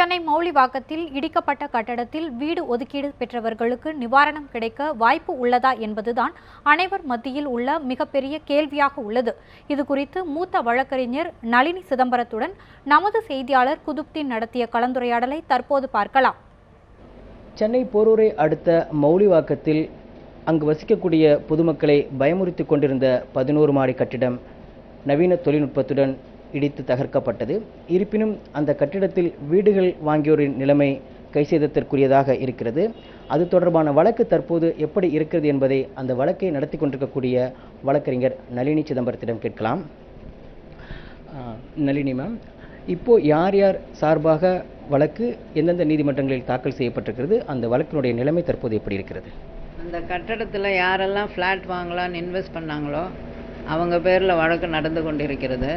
சென்னை மௌலிவாக்கத்தில் இடிக்கப்பட்ட கட்டடத்தில் வீடு ஒதுக்கீடு பெற்றவர்களுக்கு நிவாரணம் கிடைக்க வாய்ப்பு உள்ளதா என்பதுதான் அனைவர் மத்தியில் உள்ள மிகப்பெரிய கேள்வியாக உள்ளது. இது குறித்து மூத்த வழக்கறிஞர் நளினி சிதம்பரத்துடன் நமது செய்தியாளர் குதுப்தீன் நடத்திய கலந்துரையாடலை தற்போது பார்க்கலாம். சென்னை போரூரை அடுத்த மௌலிவாக்கத்தில் அங்கு வசிக்கக்கூடிய பொதுமக்களை பயமுறுத்தி கொண்டிருந்த பதினோரு மாடி கட்டிடம் நவீன தொழில்நுட்பத்துடன் இடித்து தகர்க்கப்பட்டது. இருப்பினும் அந்த கட்டிடத்தில் வீடுகள் வாங்கியோரின் நிலைமை கைசேதத்திற்குரியதாக இருக்கிறது. அது தொடர்பான வழக்கு தற்போது எப்படி இருக்கிறது என்பதை அந்த வழக்கை நடத்தி கொண்டிருக்கக்கூடிய வழக்கறிஞர் நளினி சிதம்பரத்திடம் கேட்கலாம். ஆஹ், நளினி மேம் இப்போ யார் யார் சார்பாக வழக்கு எந்தெந்த நீதிமன்றங்களில் தாக்கல் செய்யப்பட்டிருக்கிறது அந்த வழக்கினுடைய நிலைமை தற்போது எப்படி இருக்கிறது? அந்த கட்டடத்தில் யாரெல்லாம் ஃப்ளாட் வாங்கலாம்னு இன்வெஸ்ட் பண்ணாங்களோ அவங்க பேரில் வழக்கு நடந்து கொண்டிருக்கிறது.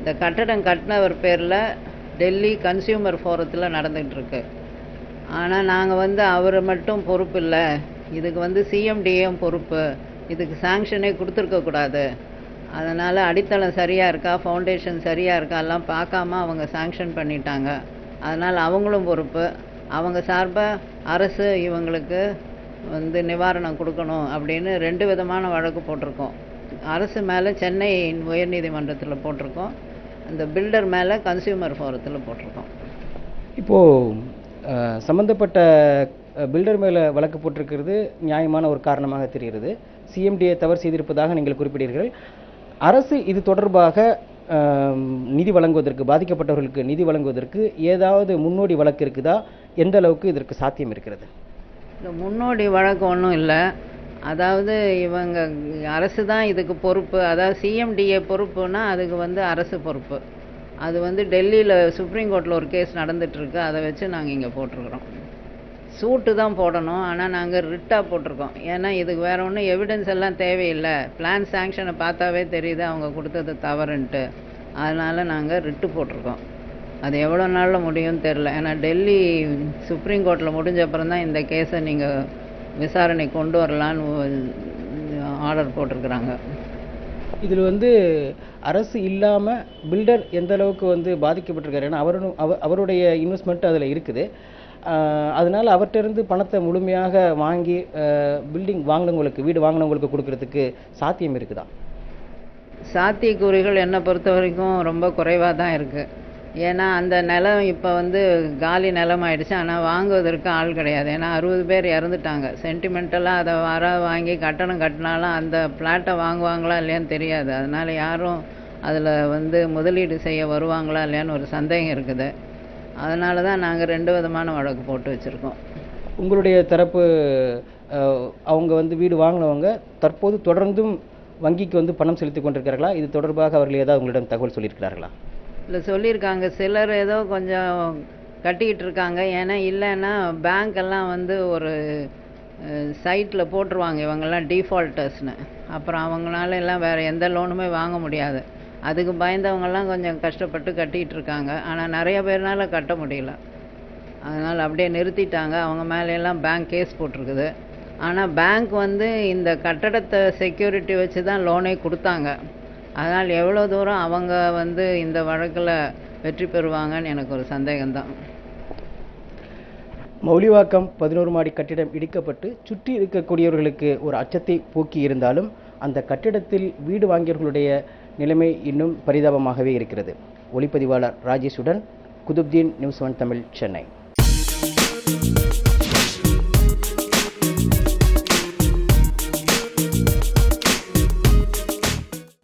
இந்த கட்டடம் கட்டினவர் பேரில் டெல்லி கன்சியூமர் ஃபோரத்தில் நடந்துகிட்டுருக்கு. ஆனால் நாங்கள் வந்து அவர் மட்டும் பொறுப்பு இல்லை. இதுக்கு வந்து சிஎம்டிஏம் பொறுப்பு. இதுக்கு சாங்ஷனே கொடுத்துருக்கக்கூடாது அதனால் அடித்தளம் சரியாக இருக்கா ஃபவுண்டேஷன் சரியாக இருக்கா எல்லாம் பார்க்காம அவங்க சாங்ஷன் பண்ணிட்டாங்க. அதனால் அவங்களும் பொறுப்பு. அவங்க சார்பாக அரசு இவங்களுக்கு வந்து நிவாரணம் கொடுக்கணும் அப்படின்னு ரெண்டு விதமான வழக்கு போட்டிருக்கோம். அரசு மேலே சென்னை உயர்நீதிமன்றத்தில் போட்டிருக்கோம். அந்த பில்டர் மேலே கன்சியூமர் ஃபோரத்தில் போட்டிருக்கோம். இப்போது சம்பந்தப்பட்ட பில்டர் மேலே வழக்கு போட்டிருக்கிறது நியாயமான ஒரு காரணமாக தெரிகிறது. சிஎம்டியை தவறு செய்திருப்பதாக நீங்கள் குறிப்பிட்டீர்கள் அரசு இது தொடர்பாக நிதி வழங்குவதற்கு பாதிக்கப்பட்டவர்களுக்கு நிதி வழங்குவதற்கு ஏதாவது முன்னோடி வழக்கு இருக்குதா? எந்த அளவுக்கு இதற்கு சாத்தியம் இருக்கிறது? இந்த முன்னோடி வழக்கு ஒன்றும் இல்லை. அதாவது இவங்க அரசு தான் இதுக்கு பொறுப்பு. அதாவது சிஎம்டிஏ பொறுப்புனா அதுக்கு வந்து அரசு பொறுப்பு. அது வந்து டெல்லியில் சுப்ரீம் கோர்ட்டில் ஒரு கேஸ் நடந்துகிட்ருக்கு அதை வச்சு நாங்கள் இங்கே போட்டிருக்கிறோம். சூட்டு தான் போடணும். ஆனால் நாங்கள் ரிட்டாக போட்டிருக்கோம். ஏன்னா இதுக்கு வேறு ஒன்றும் எவிடன்ஸ் எல்லாம் தேவையில்லை. பிளான் சாங்ஷனை பார்த்தாவே தெரியுது. அவங்க கொடுத்தது தவறுன்ட்டு. அதனால் நாங்கள் ரிட்டு போட்டிருக்கோம். அது எவ்வளோ நாளில் முடியும்னு தெரில ஏன்னா டெல்லி சுப்ரீம் கோர்ட்டில் முடிஞ்ச அப்புறம் தான் இந்த கேஸை நீங்கள் விசாரணை கொண்டு வரலான்னு ஆர்டர் போட்டிருக்கிறாங்க. இதில் வந்து அரசு இல்லாமல் பில்டர் எந்த அளவுக்கு வந்து பாதிக்கப்பட்டிருக்காரு? ஏன்னா அவரும் அவ அவருடைய இன்வெஸ்ட்மெண்ட் அதில் இருக்குது. அதனால அவர்கிட்ட இருந்து பணத்தை முழுமையாக வாங்கி பில்டிங் வாங்கினவங்களுக்கு வீடு வாங்கினவங்களுக்கு கொடுக்கறதுக்கு சாத்தியம் இருக்குதா? சாத்தியக்கூறுகள் என்னை பொறுத்த வரைக்கும் ரொம்ப குறைவாக தான் இருக்குது ஏன்னா அந்த நிலம் இப்போ வந்து காலி நிலம் ஆயிடுச்சு ஆனால் வாங்குவதற்கு ஆள் கிடையாது. ஏன்னா அறுபது பேர் இறந்துட்டாங்க. சென்டிமெண்டலாக அதை வர வாங்கி கட்டணம் கட்டினாலும் அந்த பிளாட்டை வாங்குவாங்களா இல்லையான்னு தெரியாது. அதனால் யாரும் அதில் வந்து முதலீடு செய்ய வருவாங்களா இல்லையான்னு ஒரு சந்தேகம் இருக்குது. அதனால தான் நாங்கள் ரெண்டு விதமான வழக்கு போட்டு வச்சுருக்கோம். உங்களுடைய தரப்பு அவங்க வந்து வீடு வாங்கினவங்க தற்போது தொடர்ந்தும் வங்கிக்கு வந்து பணம் செலுத்தி கொண்டிருக்கிறார்களா? இது தொடர்பாக அவர்கள் ஏதாவது உங்களிடம் தகவல் சொல்லியிருக்கிறார்களா? இல்லை சொல்லியிருக்காங்க. சிலர் ஏதோ கொஞ்சம் கட்டிக்கிட்டு இருக்காங்க ஏன்னா இல்லைன்னா பேங்க்கெல்லாம் வந்து ஒரு சைட்டில் போட்டுருவாங்க இவங்கெல்லாம் டிஃபால்ட்டர்ஸ்னு அப்புறம் அவங்களால எல்லாம் வேறு எந்த லோனுமே வாங்க முடியாது. அதுக்கு பயந்தவங்கெல்லாம் கொஞ்சம் கஷ்டப்பட்டு கட்டிக்கிட்டு இருக்காங்க ஆனால் நிறைய பேர்னால கட்ட முடியல. அதனால் அப்படியே நிறுத்திட்டாங்க. அவங்க மேலேயெல்லாம் பேங்க் கேஸ் போட்டிருக்குது. ஆனால் பேங்க் வந்து இந்த கட்டடத்தை செக்யூரிட்டி வச்சு தான் லோனே கொடுத்தாங்க. அதனால் எவ்வளோ தூரம் அவங்க வந்து இந்த வழக்கில் வெற்றி பெறுவாங்கன்னு எனக்கு ஒரு சந்தேகம்தான். மௌலிவாக்கம் பதினோரு மாடி கட்டிடம் இடிக்கப்பட்டு சுற்றி இருக்கக்கூடியவர்களுக்கு ஒரு அச்சத்தை போக்கி இருந்தாலும் அந்த கட்டிடத்தில் வீடு வாங்கியவர்களுடைய நிலைமை இன்னும் பரிதாபமாகவே இருக்கிறது. ஒளிப்பதிவாளர் ராஜேஷுடன் குதுப்தீன் நியூஸ் ஒன் தமிழ் சென்னை.